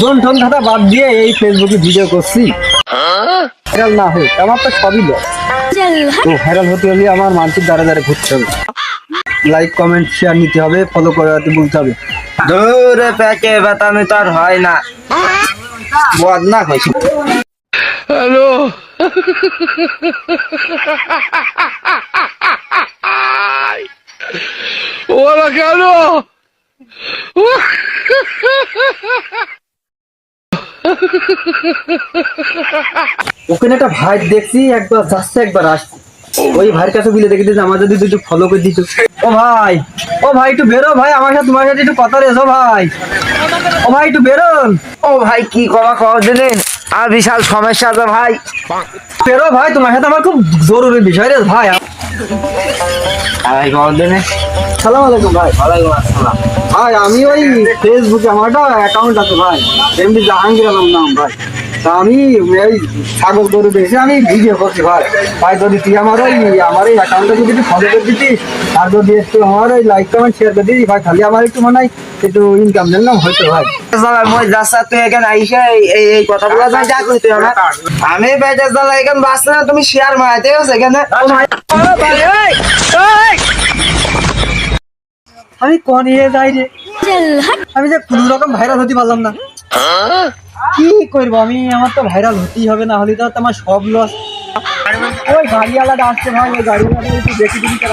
জন ঠন ধাতা বাদ দিয়ে এই ফেসবুকে ভিডিও করছি। ভাইরাল না হোক আমার তো সবই লস তো ভাইরাল হতে হলে আমার মানুষের দ্বারা দ্বারা ঘুরতে হবে। লাইক কমেন্ট শেয়ার নিতে হবে ফলো করাতে বলতে হবে। দূরে প্যাকে বেতামি তো আর হয় না। বদনা হয়েছে Hola, Carlos. ওখানে একটা ভাই দেখছি একবার যাচ্ছে একবার আসছে। ওই ভাইয়ের কাছে বলে দেখি যে আমার যদি দুটো ফলো করে দিত ও ভাই ও ভাই একটু বেরো ভাই আমার সাথে তোমার সাথে একটু কথা রেছো ভাই। ও ভাই একটু বেরোন। ও ভাই কি কবা কও দিলেন আর বিশাল সমস্যা তো ভাই। বেরো ভাই তোমার সাথে আমার খুব জরুরি বিষয় রে ভাই। সালাম আলাইকুম ভাই। ওয়ালাইকুম আসসালাম। ভাই আমি ওই ফেসবুকে আমার একটা অ্যাকাউন্ট আছে ভাই। এমনি জাহাঙ্গীর আলম নাম ভাই। তা আমি এই ছাগল গরু দেখে আমি ভিডিও করছি ভাই। ভাই যদি তুই আমার ওই আমার এই অ্যাকাউন্টটা যদি একটু ফলো করে দিতিস আর যদি একটু আমার ওই লাইক কমেন্ট শেয়ার করে দিতিস ভাই খালি আমার একটু মনে হয় একটু ইনকাম দিলাম হয়তো ভাই। সালাম মই যাচ্ছা তুই এখানে আইসা এই এই এই কথাগুলো যাই যা কইতে হবে। আমি বেটে জালা এখানে বাসছে না তুমি শেয়ার এখানে ভাই ও ভাই এই এই আমি কোন ইয়ে যাই রে আমি যে কোনো রকম ভাইরাল হতে পারলাম না। কি করব? আমি, আমার তো ভাইরাল হতেই হবে, না হলে তো আমার সব লস ওই গাড়িওয়ালাটা আসছে ভাই, ওই গাড়িওয়ালাটা একটু দেখি দিবি কেন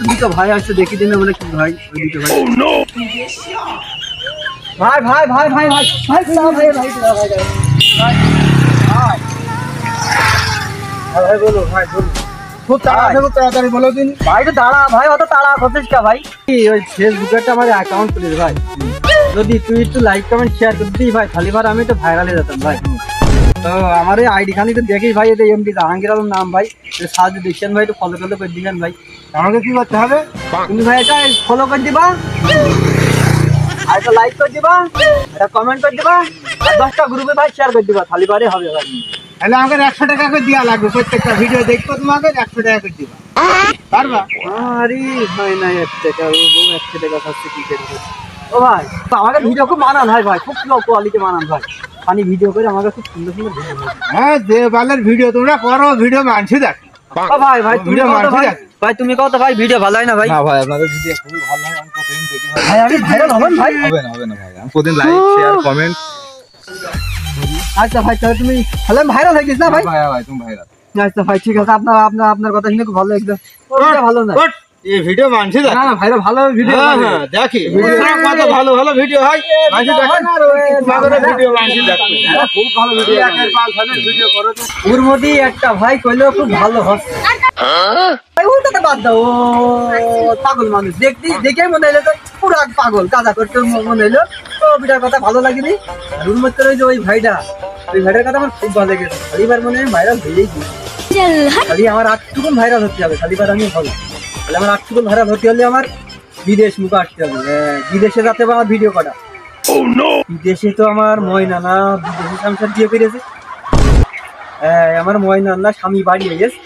দুটো ভাই আসছে দেখি দিন মানে কি ভাই দুটো ভাই ভাই ভাই ভাই ভাই ভাই ভাই ভাই ভাই ভাই ভাই ভাই ভাই বলো ভাই বলো খুব তাড়াতাড়ি তাড়াতাড়ি বলো দিন ভাই তো দাঁড়া ভাই অত তাড়া করছিস কা ভাই কি, ওই ফেসবুকে একটা আমার অ্যাকাউন্ট ভাই যদি তুই একটু লাইক কমেন্ট শেয়ার করে ভাই খালি বার আমি তো ভাইরালে যেতাম ভাই তো আমার এই আইডি খানি তো দেখিস ভাই এটা এমডি জাহাঙ্গীর আলম নাম ভাই সাহায্য দিচ্ছেন ভাই একটু ফলো ফলো করে দিবেন ভাই। আমাকে কি করতে হবে? তুমি ভাই এটা ফলো করে দিবা। আর একটা লাইক করে দিবা একটা কমেন্ট করে দিবা আর দশটা গ্রুপে ভাই শেয়ার করে দিবা খালি বারে হবে ভাই। তাহলে আমাকে একশো টাকা করে দেওয়া লাগবে প্রত্যেকটা ভিডিও দেখব তোমাকে একশো টাকা করে দিবা। পারবা? আরে ভাই না এক টাকা ও একশো টাকা খাচ্ছে কি করবে? ও ভাই তো আমাকে ভিডিও খুব মানান হয় ভাই খুব কোয়ালিটি মানান ভাই ফানি ভিডিও করে আমাকে খুব সুন্দর সুন্দর ভিডিও হ্যাঁ যে বালের ভিডিও তোমরা করো ভিডিও মানছি দেখ। ভাই ভাই তুমি ভাই? দেখ। ভাই তুমি কত ভাই? ভিডিও ভালো হয় না ভাই? না ভাই আপনাদের ভিডিও খুবই ভালো হয় আমি প্রতিদিন দেখি ভাই। আমি ভাইরাল হবেন ভাই? হবে না হবে না ভাই আমি প্রতিদিন লাইক শেয়ার কমেন্ট আচ্ছা ভাই তাহলে তুমি তাহলে ভাইরাল হয়ে গেছ না ভাই? ভাই ভাই তুমি ভাইরা আচ্ছা ভাই ঠিক আছে আপনার আপনার আপনার কথা শুনে খুব ভালো লাগছে ওটা ভালো না। এই ভিডিও মানছি দেখ। না না ভাইরা ভালো ভিডিও হ্যাঁ হ্যাঁ দেখি। কত ভালো ভালো ভিডিও হয়। মানছি দেখেন আর ভিডিও মানছি দেখবে খুব ভালো ভিডিও একের পাল ফালের ভিডিও করো ওর মধ্যে একটা ভাই কইলেও খুব ভালো হচ্ছে ভাই বাদ দাও। পাগল মানুষ। দেখতে দেখে মনে হলো তো পুরো পাগল। কাজা করতে মনে হলো তো বিটার কথা ভালো লাগেনি। আর ওর মধ্যে ওই যে ওই ভাইটা ওই ভাইটার কথা আমার খুব ভালো লেগেছে। খালিবার মনে হয় ভাইরাল হয়েই গেছে। খালি আমার আটটুকুন ভাইরাল হতে হবে। খালিবার আমি হবে তাহলে আমার আটটুকুন ভাইরাল হতে হলে আমার বিদেশ মুখে আসতে হবে। হ্যাঁ, বিদেশে যাতে আমার ভিডিও করা। বিদেশে তো আমার ময়না না বিদেশে সংসার দিয়ে পেরেছে হ্যাঁ আমার ময়নার না স্বামী বাড়ি গেছে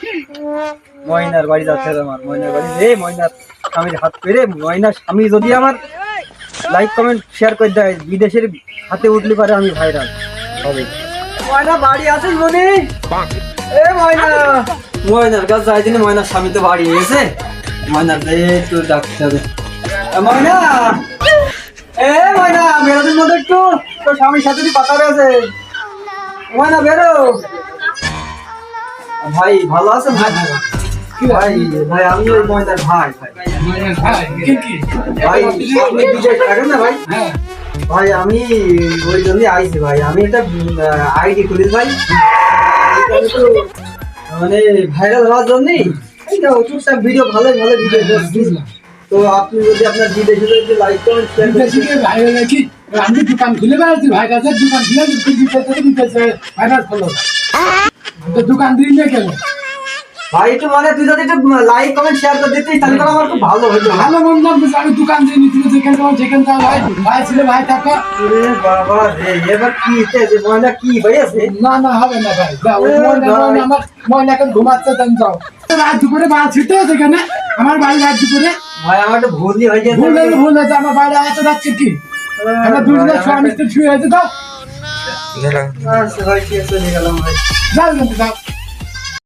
ময়নার বাড়ি যাচ্ছে আমার ময়নার বাড়ি। রে ময়নার স্বামীর হাত পেরে ময়নার স্বামী যদি আমার লাইক কমেন্ট শেয়ার করে দেয় বিদেশের হাতে উঠলে পারে আমি ভাইরাল হবে ময়না বাড়ি আছিস মনে? এ ময়না। ময়নার কাছে যাই দিনে ময়নার স্বামী তো বাড়ি গেছে ময়নার যাই একটু ডাকতে হবে ময়না এ ময়না বেরোদের মধ্যে একটু তোর স্বামীর সাথে কথা রয়েছে ময়না বেরো ভাই ভালো আছেন ভাই ভাই ভাই আমি ওই ময়নার ভাই ভাই ভাই আপনি থাকেন না ভাই ভাই আমি জন্যই আইছি ভাই আমি একটা আইডি খুলিস ভাই মানে ভাইরাল হওয়ার জন্যই এই তো টুকটাক ভিডিও ভালো ভালো ভিডিও করছি তো আপনি যদি আপনার ভিডিও যদি লাইক করেন শেয়ার বেশি করে ভাইরাল নাকি আমি দোকান খুলে বেড়াচ্ছি ভাই কাছে দোকান খুলে দিতেছে ভাইরাল করল তো দোকান দিই না কেন? ভাই একটু মানে তুই যদি একটু লাইক কমেন্ট শেয়ার করে দিতিস তাহলে আমার খুব ভালো হতো ভালো মন লাগছে আমি দোকান দিয়ে নিচ্ছি যেখানে যাও যেখানে যাও ভাই। ভাই ছিল ভাই থাকো। বাবা রে এবার কি হইছে? ময়না কি হয়েছে না না হবে না ভাই। যাও ময়না আমার ময়না এখন ঘুমাচ্ছে দেন যাও। রাত দুপুরে বাড়ি ছিটে সেখানে আমার বাড়ি রাত দুপুরে। ভাই আমার একটু ভুলই হয়ে গেছে। ভুল হয়ে ভুল হয়েছে আমার বাড়ি এত রাখছি কি? আমার দুজনে স্বামী তো ছুঁয়ে আছে দাও ভাই ঠিক চলে গেলাম ভাই। যাও যাও।